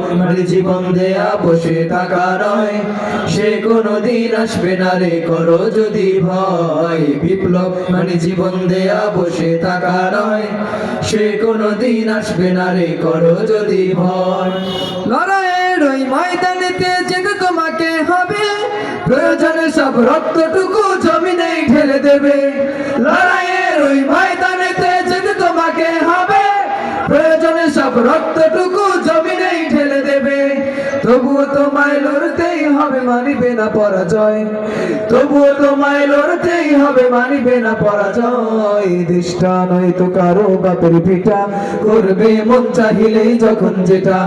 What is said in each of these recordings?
মানে জীবন দেয়া বসে থাকা নয়। সে কোনো দিন আসবে না রে, করো যদি ভয়। বিপ্লব মানে জীবন দেয়া বসে থাকা নয়। সে কোনোদিন আসবে না রে, করো যদি ভয়। ওই ময়দানেতে যেতে তোমাকে হবে। প্রয়োজনে সব রক্তটুকু জমিনেই ঢেলে দেবে। লড়াইয়ের ওই ময়দানেতে যেতে তোমাকে হবে। প্রয়োজনে সব দেবে তবুও তোমায় লড়তেই হবে, মানিবে না পরাজয়। তবুও তোমায় লড়তেই হবে, মানিবে না পরাজয়। দৃষ্টা নয়তো কারও বাপের পিঠা, করবে মন চাহিলেই যখন যেটা।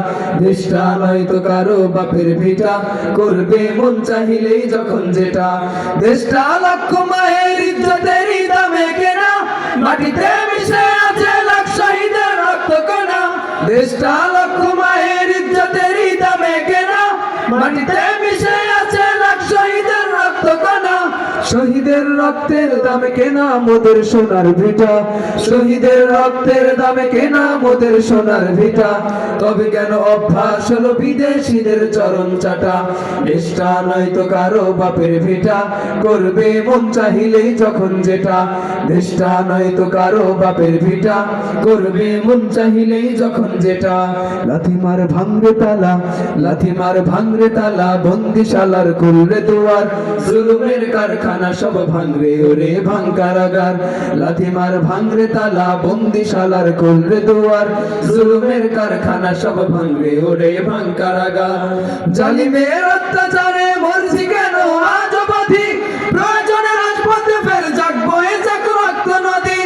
দৃষ্টা নয়তো কারও বাপের পিঠা, করবে মন চাহিলেই যখন যেটা। দেশটা লক্ষ মায়ের ইজ্জতেরই দামে কেনা, মাটিতে মিশে আছে লাখ শহীদের রক্ত কণা দেশটা লক্ষ মায়ের শহীদের রক্তের দামে কেনা মোদের সোনার ভিটা। শহীদের রক্তের দামে কেনা মোদের সোনার ভিটা। তবে কেন অভ্যাস হলো বিদেশিদের চরণ চাটা? দেশটা নয়তো কারও বাপের ভিটা। করবে মন চাহিলেই যখন যেটা। দেশটা নয়তো কারও বাপের ভিটা। করবে মন চাহিলেই যখন যেটা। লাথিমার ভাঙরে তালা লাথিমার ভাঙরে তালা, বন্দিশালার করলে দুয়ার। জুলুমের কারখানা সব ভাঙরে ওরে ভাঙ কারাগার। লাথিমার ভাঙরে তালা বন্দিশালার করলে দুয়ার। জুলুমের কারখানা সব ভাঙরে ওরে ভাঙ কারাগার। জালিমের অত্যাচারে মরছি কেন? আজ অবধি প্রয়োজনে রাজপথে ফের জাগবো, এ যাক রক্ত নদী।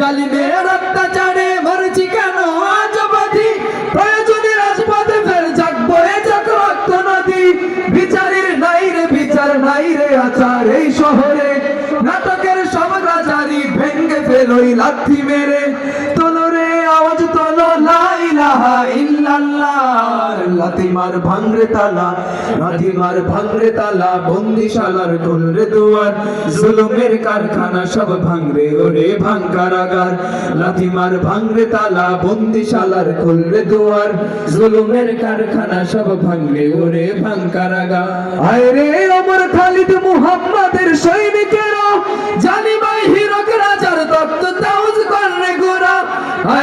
জালিমের অত্যাচারে মরছি কেন? আজ অবধি প্রয়োজনে রাজপথে ফের জাগবো, এ যাক রক্ত নদী। বিচারের নাই রে, বিচার নাই রে, আচার এই শহরে। ফেলোই লাথি মেরে তোলো রে আওয়াজ তোলো, লা ইলাহা ইল্লাল্লাহ। লাথিমার ভাঙরে তালা লাথিমার ভাঙরে তালা, বন্দিশালার খুলরে দুয়ার। জুলুমের কারখানা সব ভাঙরে, ওরে ভাঙ কারাগার। লাথিমার ভাঙরে তালা, বন্দিশালার খুলরে দুয়ার। জুলুমের কারখানা সব ভাঙরে, ওরে ভাঙ কারাগার। আয় রে ওমর খালিদ মুহাম্মাদের সৈনিকেরা, জালিমাই হিরক রাজার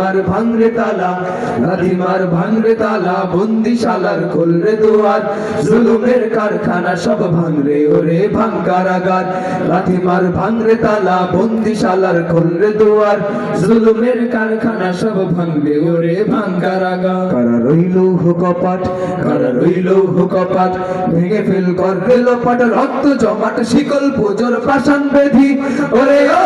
লাথিমার ভাঙরে তালা লাথিমার ভাঙরে তালা, বন্দিশালার খুলরে দুয়ার, জুলুমের কারখানা সব ভাঙরে ওরে ভাঙ কারাগার লাথিমার ভাঙরে তালা, বন্দিশালার খুলরে দুয়ার, জুলুমের কারখানা সব ভাঙরে ওরে ভাঙ কারাগার কারা রইল হুকপাট কারা রইল হুকপাট ভেঙে ফেল করবে লোপাট, রক্ত জমাট, শিকল পুজোর পাষাণ বেধি, ওরে ও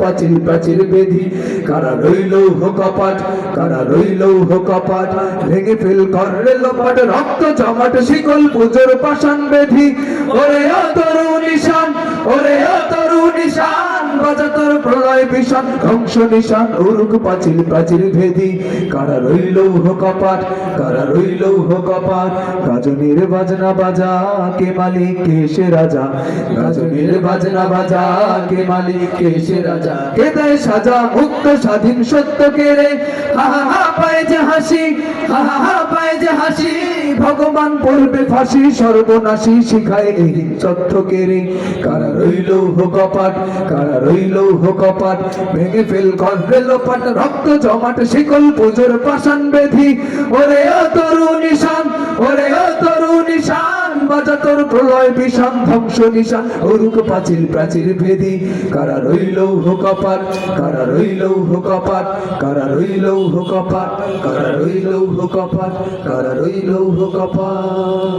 পাচিল পাচিল বেধি। কারা রইল হোকপাট কারা রইল হোকপাট ভেঙে ফেল করলে লোপাট, রক্ত জমাট, শিকল পুজোর পাশান বেধি। ওরে ও প্রলয় ধ্বংস নিশান উরুক পাচিল পাচিল ভেদি। কারা রইল হোকপাট কারা রইল হোকপাট গাজনের বাজনা বাজা, কে মালিক, কে সে রাজা? গাজনের বাজনা বাজা, কে মালিক, কে সে রাজা? কে দেয় সাজা, মুক্ত, স্বাধীন, সত্য কে রে? হা হা হা, পায় যে হাসি, হা হা হা, পায় যে হাসি। ভগবান বলবে, ফাঁসি সর্বনাশী শিখায় এই চত্বকে রে কারা রইল হোকপাট কারা রইল হোকপাট ভেঙে ফেল কর ফেল পাট, রক্ত জমাট, শিকল পুজোর পাষাণ বেধি। ওরে ও তরু নিশান, ওরে ও তরু নিশান। বাজা তোর প্রলয় বিষাদ, ধ্বংস নিশান অরুক পাচিল প্রাচীর ভেদি কারা রইল হোকপাট কারা রইল হোকপাট কারা রইল হোকপাট কারা রইল হোকপাট কারা রইল হোকপাট